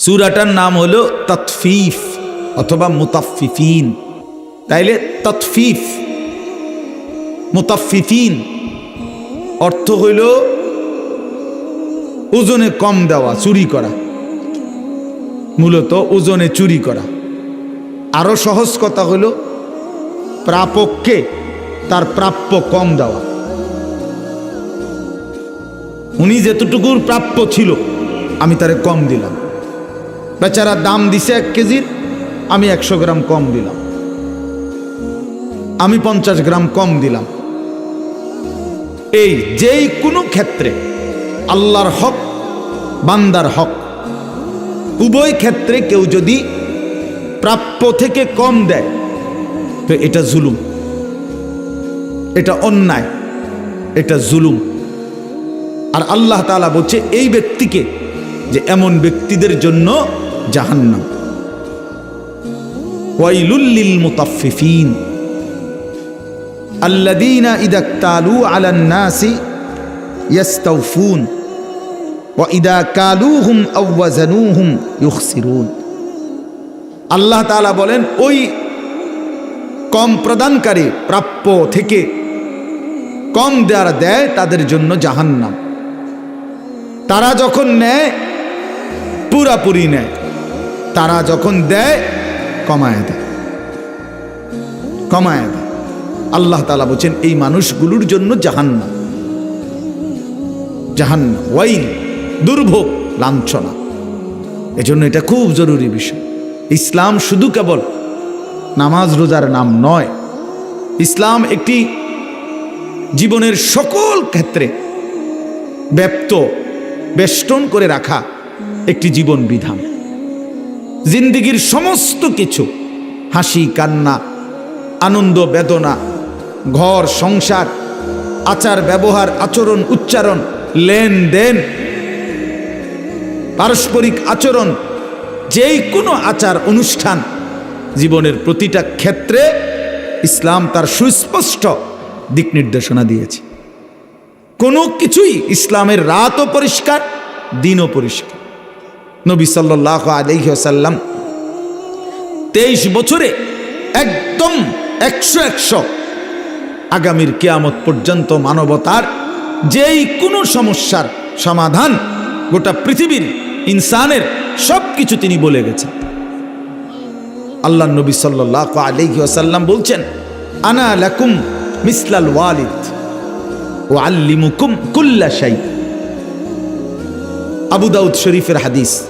সুরাটার নাম হলো তৎফিফ অথবা মুতাফিফিন তাইলে তৎফিফ মুতাফিফিন অর্থ হইল ওজনে কম দেওয়া, চুরি করা। মূলত ওজনে চুরি করা। আরও সহজ কথা হইল প্রাপককে তার প্রাপ্য কম দেওয়া। উনি যেতটুকুর প্রাপ্য ছিল, আমি তারে কম দিলাম। বেচারা দাম দিছে এক কেজির, আমি একশো গ্রাম কম দিলাম। আমি পঞ্চাশ গ্রাম কম দিলাম। এই যেই কোনো ক্ষেত্রে আল্লাহর হক, বান্দার হক, উভয় ক্ষেত্রে কেউ যদি প্রাপ্য থেকে কম দেয়, তো এটা জুলুম। এটা অন্যায়। এটা জুলুম। আর আল্লাহ তাআলা বলছে, এই ব্যক্তিকে যে এমন ব্যক্তিদের জন্য জাহান্নাম। ওয়াইলুল্লিল মুতাফফিফিন। আল্লাযীনা ইযা ইক্তালু আলান নাসি ইয়াস্তাওফুন ওয়া ইযা কালুহুম আও ওয়াজানুহুম ইউখসিরুন। আল্লাহ তাআলা বলেন, ওই কম প্রদানকারী প্রাপ্য থেকে কম দেওয়ার দেয়, তাদের জন্য জাহান্নাম। তারা যখন নেয়, পুরাপুরি নেয়। তারা যখন দেয়, কমায় দেয়। কমায় দেয়। আল্লাহ তালা বলছেন, এই মানুষগুলোর জন্য জাহান্না জাহান্না ওয়াইল, দুর্ভোগ, লাঞ্ছনা। এজন্য এটা খুব জরুরি বিষয়। ইসলাম শুধু কেবল নামাজ, রোজার নাম নয়। ইসলাম একটি জীবনের সকল ক্ষেত্রে ব্যপ্ত, বেষ্টন করে রাখা একটি জীবন বিধান। জিন্দিগির সমস্ত কিছু, হাসি, কান্না, আনন্দ, বেদনা, ঘর, সংসার, আচার, ব্যবহার, আচরণ, উচ্চারণ, লেনদেন, পারস্পরিক আচরণ, যেই কোনো আচার, অনুষ্ঠান, জীবনের প্রতিটা ক্ষেত্রে ইসলাম তার সুস্পষ্ট দিক নির্দেশনা দিয়েছে। কোনো কিছুই ইসলামের রাতও পরিষ্কার, দিনও পরিষ্কার। নবী সাল্লাহ আলহ্লাম তেইশ বছরে একদম একশো একশো আগামীর কেয়ামত পর্যন্ত মানবতার যেই কোনো সমস্যার সমাধান গোটা পৃথিবীর ইনসানের সব কিছু তিনি বলে গেছেন। আল্লাহ নবী সাল্লাহ আলহি আসাল্লাম বলছেন, আনা লাকুম মিসলাল ওয়ালিদ ও আল্লিমুকুম কুল্লা শাই আবু দাউদ শরীফের হাদিস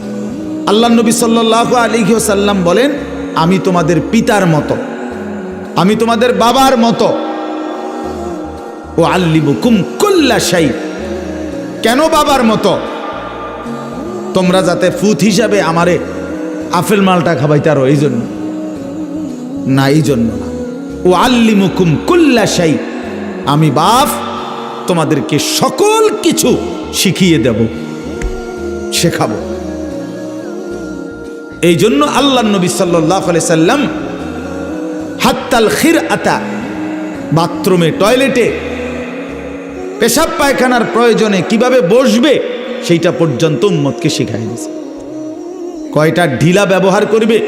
আল্লাহ নবী সাল্লাহ আলহি সাল্লাম বলেন, আমি তোমাদের পিতার মতো। আমি তোমাদের বাবার মতো। ও আল্লিমুকুম কুল্লা শাই কেন বাবার মতো? তোমরা যাতে ফুত হিসাবে আমারে আফেল মালটা খাবাইতারো এই জন্য। না, এই জন্য না। ও আল্লিমুকুম কুল্লা শাই আমি বাপ, তোমাদেরকে সকল কিছু শিখিয়ে দেব, শেখাবো। এই জন্য আল্লাহ নবী সাল্লাহ সাল্লাম হাত্তাল খির আতা বাথরুমে, টয়লেটে পেশাব পায়খানার প্রয়োজনে কীভাবে বসবে সেইটা পর্যন্ত উম্মতকে শিখাই দিয়েছে। কয়টা ঢিলা ব্যবহার করবে?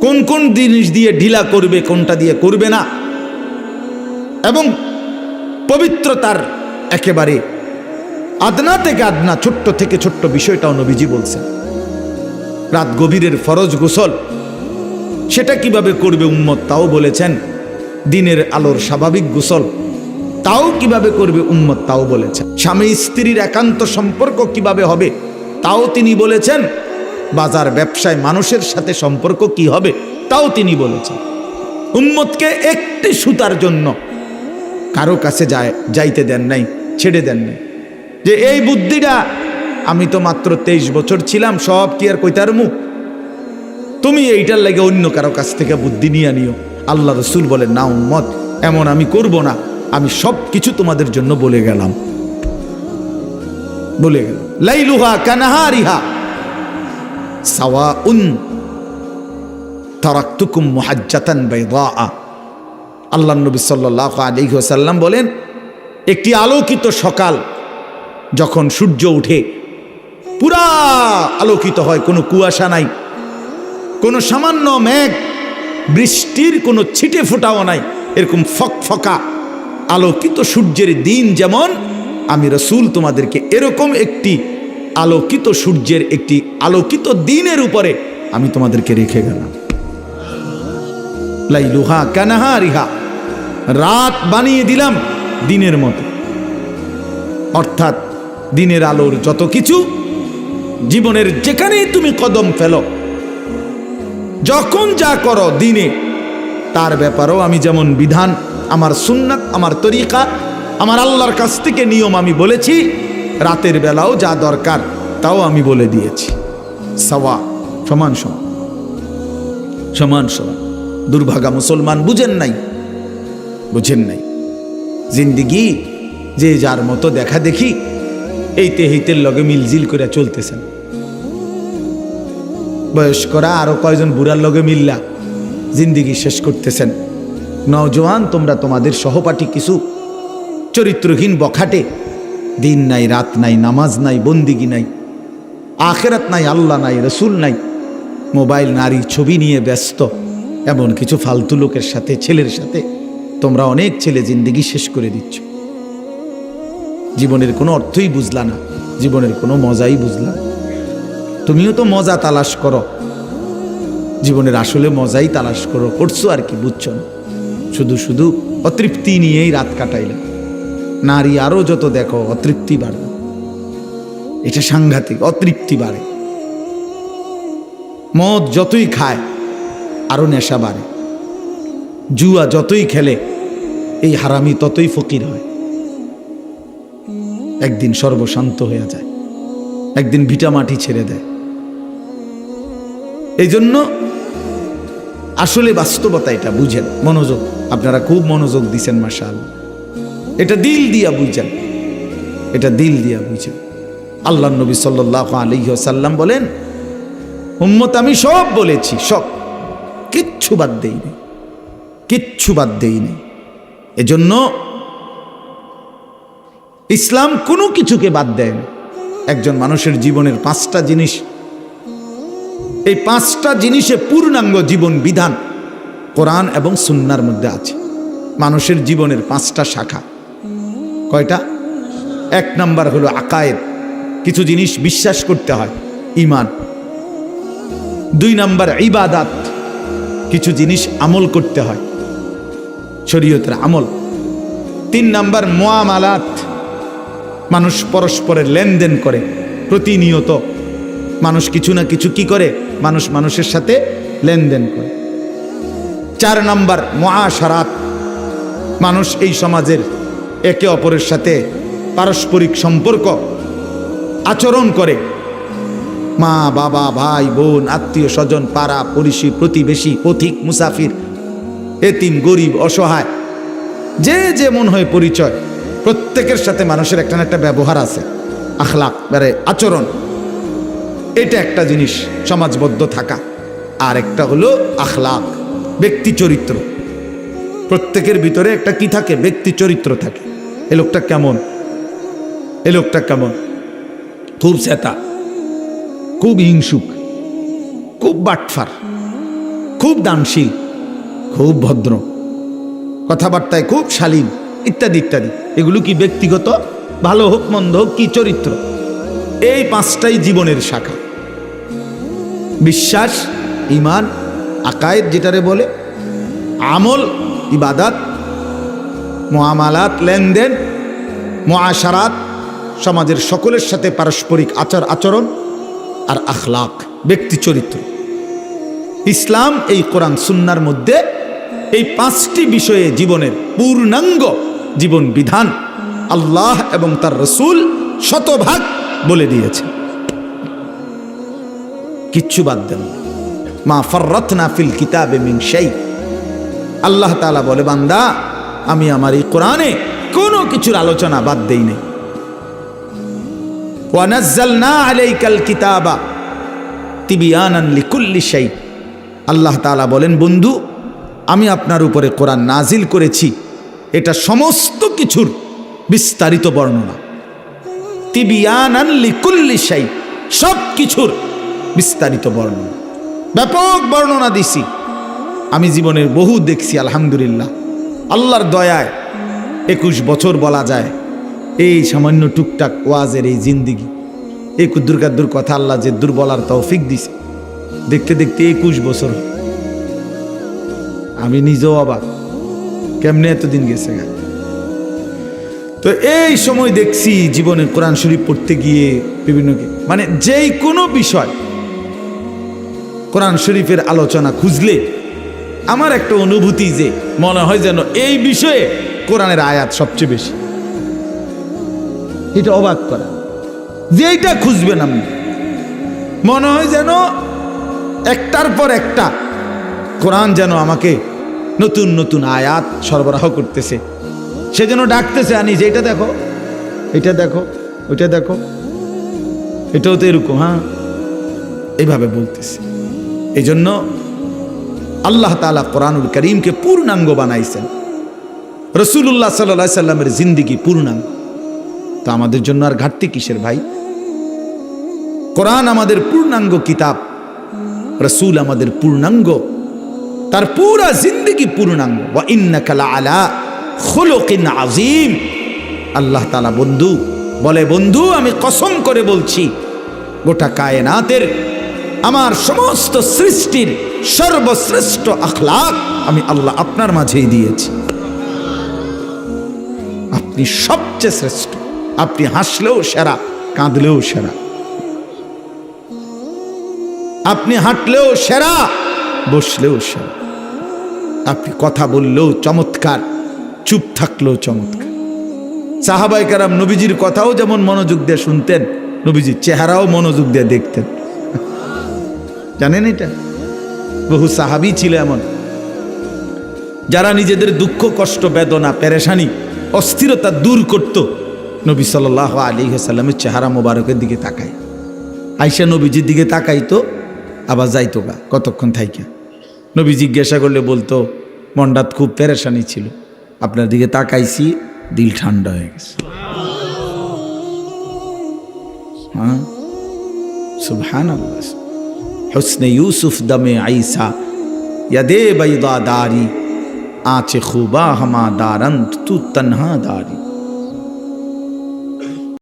কোন কোন জিনিস দিয়ে ঢিলা করবে, কোনটা দিয়ে করবে না? এবং পবিত্রতার একেবারে আদনা থেকে আদনা, ছোট্ট থেকে ছোট্ট বিষয়টাও নবীজি বলছেন। রাত গভীরের ফরজ গোসল। সেটা কীভাবে করবে উম্মত তাও বলেছেন, দিনের আলোর স্বাভাবিক গোসল তাও কীভাবে করবে উম্মত তাও বলেছেন। স্বামী স্ত্রীর একান্ত সম্পর্ক কীভাবে হবে তাও তিনি বলেছেন, বাজার ব্যবসায় মানুষের সাথে সম্পর্ক কি হবে তাও তিনি বলেছেন। উম্মতকে একটি সুতার জন্য কারও কাছে যায়, যাইতে দেন নাই, ছেড়ে দেন নাই। যে এই বুদ্ধিটা আমি তো মাত্র তেইশ বছর ছিলাম, সব কি আর কইতার মুখ? তুমি এইটার লাগে অন্য কারও কাছ থেকে বুদ্ধি নিয়ে নিও। আল্লাহ রসুল বলে না উম্মত, এমন আমি করব না। আমি সব কিছু তোমাদের জন্য বলে গেলাম। বলে গেল, লাইলুহা কানাহারিহা সাওয়া উন তারাক্তুকুম মুহাজ্জাতান আল্লাহ নবী সাল্লাহ আলাইহি ওয়াসাল্লাম বলেন, একটি আলোকিত সকাল যখন সূর্য উঠে পুরা আলোকিত হয়, কোনো কুয়াশা নাই, কোনো সামান্য মেঘ, বৃষ্টির কোনো ছিটে ফোটাও নাই, এরকম ফক ফকা আলোকিত সূর্যের দিন যেমন, আমি রসুল তোমাদেরকে এরকম একটি আলোকিত সূর্যের একটি আলোকিত দিনের উপরে আমি তোমাদেরকে রেখে গেলাম। লাইলুহা কানাহা রিহা রাত বানিয়ে দিলাম দিনের মতো। অর্থাৎ দিনের আলোর যত কিছু জীবনের যেখানেই তুমি কদম ফেলো, যখন যা করো দিনে, তার ব্যাপারেও আমি যেমন বিধান, আমার সুন্নাত, আমার তরিকা, আমার আল্লাহর কাছ থেকে নিয়ম আমি বলেছি, রাতের বেলাও যা দরকার তাও আমি বলে দিয়েছি। সাওয়া, সমান সমান সমান সমান দুর্ভাগা মুসলমান বুঝেন নাই? বুঝেন নাই। জিন্দিগি যে যার মতো দেখা দেখি এইতে হেইতের লগে মিলজিল করে চলতেছেন। বয়স্করা আরও কয়জন বুড়ার লগে মিল্লা, জিন্দিগি শেষ করতেছেন। নওজোয়ান, তোমরা তোমাদের সহপাঠী কিছু চরিত্রহীন বখাটে, দিন নাই, রাত নাই, নামাজ নাই, বন্দিগি নাই, আখেরাত নাই, আল্লাহ নাই, রসুল নাই, মোবাইল, নারী, ছবি নিয়ে ব্যস্ত, এমন কিছু ফালতু লোকের সাথে, ছেলের সাথে তোমরা অনেক ছেলে জিন্দিগি শেষ করে দিচ্ছ। জীবনের কোনো অর্থই বুঝলা না, জীবনের কোনো মজাই বুঝলা। তুমিও তো মজা তালাশ করো, জীবনের আসলে মজাই তালাশ করো, করছ আর কি, বুঝছ না? শুধু শুধু অতৃপ্তি নিয়েই রাত কাটাইলাম নারী আরও যত দেখো, অতৃপ্তি বাড়বে এটা সাংঘাতিক, অতৃপ্তি বাড়ে। মদ যতই খায়, আরও নেশা বাড়ে। জুয়া যতই খেলে, এই হারামি ততই ফকির হয়। একদিন সর্বশান্ত হয়ে যায়। একদিন ভিটামাটি ছেড়ে দেয়। এই জন্য আসলে বাস্তবতা এটা, বুঝেন। মনোযোগ, আপনারা খুব মনোযোগ দিছেন মাসাল এটা দিল দিয়া বুঝেন। এটা দিল দিয়া বুঝেন। আল্লাহ নবী সাল্লাহ আলহ্লাম বলেন, উম্মত আমি সব বলেছি, সব। কিচ্ছু বাদ দেইনি কিচ্ছু বাদ দেইনি এজন্য ইসলাম কোনো কিছুকে বাদ দেয় না। একজন মানুষের জীবনের পাঁচটা জিনিস। এই পাঁচটা জিনিসে পূর্ণাঙ্গ জীবন বিধান কোরআন এবং সুন্নার মধ্যে আছে। মানুষের জীবনের পাঁচটা শাখা। কয়টা? এক নাম্বার হলো আকায়েদ। কিছু জিনিস বিশ্বাস করতে হয় ইমান দুই নাম্বার ইবাদাত। কিছু জিনিস আমল করতে হয়, শরীয়তের আমল। তিন নাম্বার মোয়ামালাত। মানুষ পরস্পরের লেনদেন করে, প্রতিনিয়ত। মানুষ কিছু না কিছু কি করে? মানুষ মানুষের সাথে লেনদেন করে। চার নাম্বার, মহাসারাত। মানুষ এই সমাজের একে অপরের সাথে পারস্পরিক সম্পর্ক আচরণ করে। মা, বাবা, ভাই, বোন, আত্মীয় স্বজন, পাড়া, পড়িশি, প্রতিবেশী, পথিক, মুসাফির, এতিম, গরিব, অসহায়, যে যে মন হয় পরিচয়। প্রত্যেকের সাথে মানুষের একটা না একটা ব্যবহার আছে। আখলাক মানে আচরণ। এটা একটা জিনিস সমাজবদ্ধ থাকা। আর একটা হলো আখলাক, ব্যক্তি চরিত্র। প্রত্যেকের ভিতরে একটা কি থাকে? ব্যক্তি চরিত্র থাকে। এ লোকটা কেমন? এ লোকটা কেমন? খুব চেতা খুব হিংসুক। খুব বাটফার। খুব দানশীল। খুব ভদ্র। কথাবার্তায় খুব শালীন। ইত্যাদি ইত্যাদি। এগুলো কি ব্যক্তিগত? ভালো হোক, মন্দ হোক, কি চরিত্র? এই পাঁচটাই জীবনের শাখা। বিশ্বাস ইমান আকায়েদ যেটারে বলে, আমল, ইবাদাত মহামালাত লেনদেন মহাসারাত সমাজের সকলের সাথে পারস্পরিক আচার আচরণ আর আখলাক, ব্যক্তি চরিত্র। ইসলাম এই কোরআন, সুন্নার মধ্যে এই পাঁচটি বিষয়ে জীবনের পূর্ণাঙ্গ জীবন বিধান আল্লাহ এবং তার রসুল শতভাগ বলে দিয়েছে। কিচ্ছু বাদ দেন। মা ফররত নাফিল কিতাবে মিন সেই আল্লাহ তালা বলে, বান্দা, আমি আমার এই কোরআনে কোনো কিছুর আলোচনা বাদ দেই নাই। আল্লাহ বলেন, বন্ধু, আমি আপনার উপরে কোরআন নাজিল করেছি। এটা সমস্ত কিছুর বিস্তারিত বর্ণনা। তিবিয়ানান লিকুল্লি সেই সব কিছুর বিস্তারিত বর্ণনা। ব্যাপক বর্ণনা দিছি। আমি জীবনের বহু দেখছি, আলহামদুলিল্লাহ। আল্লাহর দয়ায় একুশ বছর বলা যায়। এই সামান্য টুকটাক ওয়াজের এই জিন্দিগি। এই কাদ্দুর কথা আল্লাহ যে দুর্বলার তৌফিক দিছে। দেখতে দেখতে একুশ বছর। আমি নিজেও অবাক। কেমনে এতদিন গেছে গা? তো এই সময় দেখছি জীবনে কোরআন শরীফ পড়তে গিয়ে বিভিন্ন মানে যেই কোনো বিষয় কোরআন শরীফের আলোচনা খুঁজলে আমার একটা অনুভূতি যে মনে হয় যেন এই বিষয়ে কোরআনের আয়াত সবচেয়ে বেশি। এটা অবাক করা। যেইটা খুঁজবেন আপনি, মনে হয় যেন একটার পর একটা কোরআন যেন আমাকে নতুন নতুন আয়াত সরবরাহ করতেছে। সে যেন ডাকতেছে আনি যে এটা দেখো এটা দেখো, ওইটা দেখো, এটাও তো এরকম হ্যাঁ? এইভাবে বলতেছে। এই জন্য আল্লাহ তালা কোরআনুল করিমকে পূর্ণাঙ্গ বানাইছেন। রসুল্লাহ সাল্লা সাল্লামের জিন্দিগি পূর্ণাঙ্গ। তো আমাদের জন্য আর ঘাটতি কিসের ভাই? কোরআন আমাদের পূর্ণাঙ্গ কিতাব, রসুল আমাদের পূর্ণাঙ্গ তার পুরা জিন্দগি পূর্ণাঙ্গ। ওয়া ইন্নাকা লাআলা খুলুকিন আযীম। আল্লাহ তালা বন্ধু, বলে, বন্ধু, আমি কসম করে বলছি, গোটা কায়নাতের আমার সমস্ত সৃষ্টির সর্বশ্রেষ্ঠ আখলাক আমি আল্লাহ আপনার মাঝেই দিয়েছি। আপনি সবচেয়ে শ্রেষ্ঠ। আপনি হাসলেও সেরা, কাঁদলেও সেরা। আপনি হাঁটলেও সেরা বসলেও সেরা আপনি কথা বললেও চমৎকার, চুপ থাকলেও চমৎকার। সাহাবাই কারাম নবীজির কথাও যেমন মনোযোগ দিয়ে শুনতেন, নবীজির চেহারাও মনোযোগ দিয়ে দেখতেন। জানেন এটা? বহু সাহাবি ছিল এমন। যারা নিজেদের দুঃখ, কষ্ট, বেদনা, পেরেশানি, অস্থিরতা দূর করত, নবী সাল আলী সাল্লামের চেহারা মোবারকের দিকে তাকায়। আইসা নবীজির দিকে তাকাইতো, আবার যাইতো গা, কতক্ষণ থাইকা। নবী জিজ্ঞাসা করলে বলতো মন্ডাত খুব পেরেশানি ছিল। আপনার দিকে তাকাইছি, দিল ঠান্ডা হয়ে গেছে। হ্যাঁ? সুবহান হসনে ইউসুফ দমে আইসা ইয়াদে বাইদা দারি, আচে খুবা হামা দারন্ত তু তন্হা দারি।